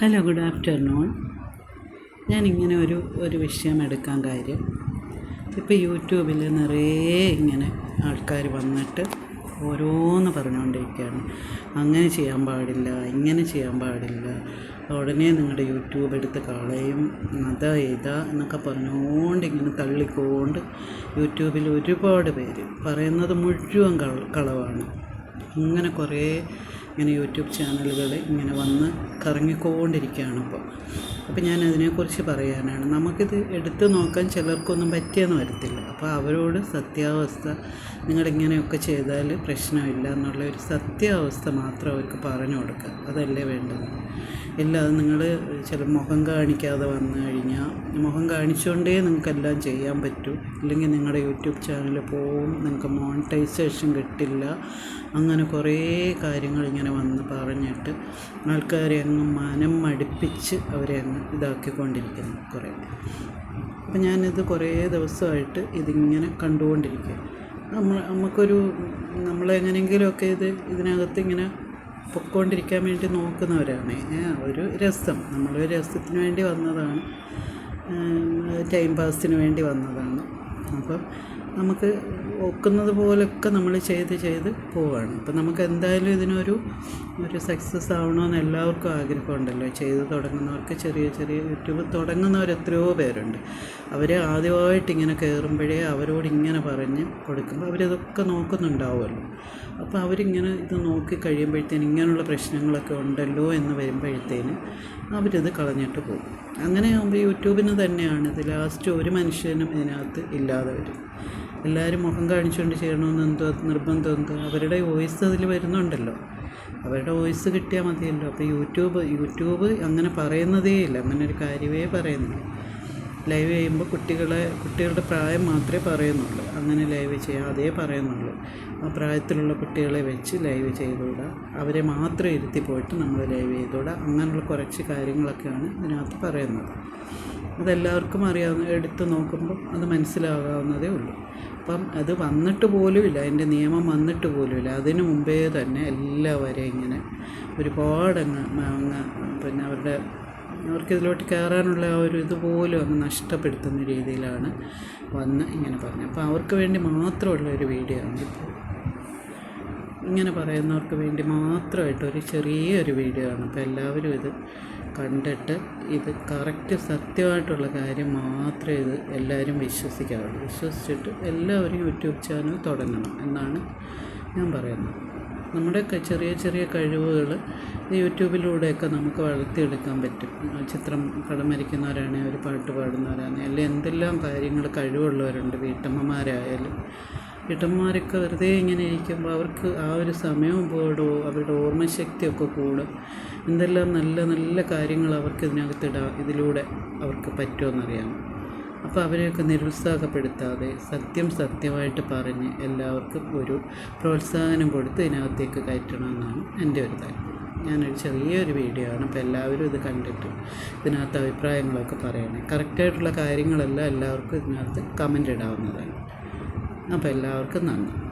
Hello good afternoon ഞാനിങ്ങനെ ഒരു ഒരു വിഷയം എടുക്കാൻ കാര്യം. ഇപ്പോൾ യൂട്യൂബിൽ നിറയെ ഇങ്ങനെ ആൾക്കാർ വന്നിട്ട് ഓരോന്ന് പറഞ്ഞുകൊണ്ടിരിക്കുകയാണ് അങ്ങനെ ചെയ്യാൻ പാടില്ല ഇങ്ങനെ ചെയ്യാൻ പാടില്ല. ഉടനെ നിങ്ങളുടെ യൂട്യൂബ് എടുത്ത് കളയും അതാ ഇതാ എന്നൊക്കെ പറഞ്ഞുകൊണ്ട് ഇങ്ങനെ തള്ളിക്കൊണ്ട് യൂട്യൂബിൽ ഒരുപാട് പേര് പറയുന്നത് മുഴുവൻ കള കളവാണ്. ഇങ്ങനെ കുറേ ഇങ്ങനെ യൂട്യൂബ് ചാനലുകൾ ഇങ്ങനെ വന്ന് കറങ്ങിക്കൊണ്ടിരിക്കുകയാണ് ഇപ്പോൾ അപ്പോൾ ഞാൻ അതിനെക്കുറിച്ച് പറയാനാണ്. നമുക്കിത് എടുത്തു നോക്കാൻ ചിലർക്കൊന്നും പറ്റിയെന്ന് വരത്തില്ല. അപ്പോൾ അവരോട് സത്യാവസ്ഥ നിങ്ങളിങ്ങനെയൊക്കെ ചെയ്താൽ പ്രശ്നമില്ല എന്നുള്ള ഒരു സത്യാവസ്ഥ മാത്രം അവർക്ക് പറഞ്ഞു കൊടുക്കുക. അതല്ലേ വേണ്ടത്? ഇല്ലാതെ നിങ്ങൾ ചില മുഖം കാണിക്കാതെ വന്നു കഴിഞ്ഞാൽ മുഖം കാണിച്ചുകൊണ്ടേ നിങ്ങൾക്കെല്ലാം ചെയ്യാൻ പറ്റൂ. ഇല്ലെങ്കിൽ നിങ്ങളുടെ യൂട്യൂബ് ചാനൽ പോവും നിങ്ങൾക്ക് മോണിറ്റൈസേഷൻ കിട്ടില്ല. അങ്ങനെ കുറേ കാര്യങ്ങൾ ഇങ്ങനെ വന്ന് പറഞ്ഞിട്ട് ആൾക്കാരെ അങ്ങ് മനം മടുപ്പിച്ച് അവരെ അങ്ങ് ഇതാക്കിക്കൊണ്ടിരിക്കുന്നു കുറേ. അപ്പം ഞാനിത് കുറേ ദിവസമായിട്ട് ഇതിങ്ങനെ കണ്ടുകൊണ്ടിരിക്കുക. നമ്മൾ നമുക്കൊരു നമ്മളെങ്ങനെയെങ്കിലുമൊക്കെ ഇത് ഇതിനകത്ത് ഇങ്ങനെ പൊക്കോണ്ടിരിക്കാൻ വേണ്ടി നോക്കുന്നവരാണ്. ഒരു രസം. നമ്മളൊരു രസത്തിന് വേണ്ടി വന്നതാണ്. ടൈം പാസിന് വേണ്ടി വന്നതാണ്. അപ്പം നമുക്ക് ഒക്കുന്നത് പോലൊക്കെ നമ്മൾ ചെയ്ത് ചെയ്ത് പോവുകയാണ് അപ്പം നമുക്ക് എന്തായാലും ഇതിനൊരു ഒരു സക്സസ് ആവണമെന്ന് എല്ലാവർക്കും ആഗ്രഹമുണ്ടല്ലോ. ചെയ്ത് തുടങ്ങുന്നവർക്ക് ചെറിയ ചെറിയ യൂട്യൂബ് തുടങ്ങുന്നവർ എത്രയോ പേരുണ്ട്. അവർ ആദ്യമായിട്ട് ഇങ്ങനെ കയറുമ്പോഴേ അവരോട് ഇങ്ങനെ പറഞ്ഞ് കൊടുക്കുമ്പോൾ അവരിതൊക്കെ നോക്കുന്നുണ്ടാവുമല്ലോ. അപ്പോൾ അവരിങ്ങനെ ഇത് നോക്കി കഴിയുമ്പോഴത്തേന് ഇങ്ങനെയുള്ള പ്രശ്നങ്ങളൊക്കെ ഉണ്ടല്ലോ എന്ന് വരുമ്പോഴത്തേന് അവരിത് കളഞ്ഞിട്ട് പോകും. അങ്ങനെ ആകുമ്പോൾ യൂട്യൂബിന് തന്നെയാണ് ഇത് ലാസ്റ്റ് ഒരു മനുഷ്യനും ഇതിനകത്ത് ഇല്ലാതെ വരും. എല്ലാവരും മുഖം കാണിച്ചുകൊണ്ട് ചെയ്യണമെന്ന് എന്തോ നിർബന്ധം എന്തോ. അവരുടെ വോയിസ് അതിൽ വരുന്നുണ്ടല്ലോ. അവരുടെ വോയിസ് കിട്ടിയാൽ മതിയല്ലോ. അപ്പോൾ യൂട്യൂബ് യൂട്യൂബ് അങ്ങനെ പറയുന്നതേ ഇല്ല. അങ്ങനെ ഒരു കാര്യമേ പറയുന്നില്ല. ലൈവ് ചെയ്യുമ്പോൾ കുട്ടികളെ കുട്ടികളുടെ പ്രായം മാത്രമേ പറയുന്നുള്ളൂ. അങ്ങനെ ലൈവ് ചെയ്യാം അതേ പറയുന്നുള്ളൂ. ആ പ്രായത്തിലുള്ള കുട്ടികളെ വെച്ച് ലൈവ് ചെയ്തുകൂടാ. അവരെ മാത്രം ഇരുത്തി പോയിട്ട് നമ്മൾ ലൈവ് ചെയ്തുകൂടാ. അങ്ങനെയുള്ള കുറച്ച് കാര്യങ്ങളൊക്കെയാണ് ഇതിനകത്ത് പറയുന്നത്. അതെല്ലാവർക്കും അറിയാവുന്ന എടുത്തു നോക്കുമ്പോൾ അത് മനസ്സിലാകാവുന്നതേ ഉള്ളൂ. അപ്പം അത് വന്നിട്ട് പോലുമില്ല. അതിന്റെ നിയമം വന്നിട്ട് പോലുമില്ല. അതിനു മുമ്പേ തന്നെ എല്ലാവരെയും ഇങ്ങനെ ഒരുപാടങ്ങ് അങ്ങ് പിന്നെ അവരുടെ അവർക്ക് ഇതിലോട്ട് കയറാനുള്ള ആ ഒരു ഇതുപോലും അങ്ങ് നഷ്ടപ്പെടുത്തുന്ന രീതിയിലാണ് വന്ന് ഇങ്ങനെ പറഞ്ഞത്. അപ്പോൾ അവർക്ക് വേണ്ടി മാത്രമുള്ള ഒരു വീഡിയോ ആണ് ഇങ്ങനെ പറയുന്നവർക്ക് വേണ്ടി മാത്രമായിട്ട് ഒരു ചെറിയൊരു വീഡിയോ ആണ്. അപ്പോൾ എല്ലാവരും ഇത് കണ്ടിട്ട് ഇത് കറക്റ്റ് സത്യമായിട്ടുള്ള കാര്യം മാത്രമേ ഇത് എല്ലാവരും വിശ്വസിക്കാറുള്ളൂ വിശ്വസിച്ചിട്ട് എല്ലാവരും യൂട്യൂബ് ചാനൽ തുടങ്ങണം എന്നാണ് ഞാൻ പറയുന്നത്. നമ്മുടെ ചെറിയ ചെറിയ കഴിവുകൾ യൂട്യൂബിലൂടെയൊക്കെ നമുക്ക് വളർത്തിയെടുക്കാൻ പറ്റും. ചിത്രം കടം വരയ്ക്കുന്നവരാണെങ്കിൽ ഒരു പാട്ട് പാടുന്നവരാണെങ്കിൽ അല്ലെങ്കിൽ എന്തെല്ലാം കാര്യങ്ങൾ കഴിവുള്ളവരുണ്ട് വീട്ടമ്മമാരായാലും വീട്ടമ്മമാരൊക്കെ വെറുതെ ഇങ്ങനെ ഇരിക്കുമ്പോൾ അവർക്ക് ആ ഒരു സമയവും പോടും അവരുടെ ഓർമ്മശക്തിയൊക്കെ കൂടും. എന്തെല്ലാം നല്ല നല്ല കാര്യങ്ങൾ അവർക്ക് ഇതിനകത്ത് ഇടാ ഇതിലൂടെ അവർക്ക് പറ്റുമെന്നറിയാം. അപ്പോൾ അവരെയൊക്കെ നിരുത്സാഹപ്പെടുത്താതെ സത്യം സത്യമായിട്ട് പറഞ്ഞ് എല്ലാവർക്കും ഒരു പ്രോത്സാഹനം കൊടുത്ത് ഇതിനകത്തേക്ക് കയറ്റണമെന്നാണ് എന്റെ ഒരു താല്പര്യം. ഞാനൊരു ചെറിയൊരു വീഡിയോ ആണ് അപ്പോൾ എല്ലാവരും ഇത് കണ്ടിട്ട് ഇതിനകത്ത് അഭിപ്രായങ്ങളൊക്കെ പറയണേ. കറക്റ്റായിട്ടുള്ള കാര്യങ്ങളെല്ലാം എല്ലാവർക്കും ഇതിനകത്ത് കമന്റ് ഇടാവുന്നതാണ്. അപ്പോൾ എല്ലാവർക്കും നന്ദി.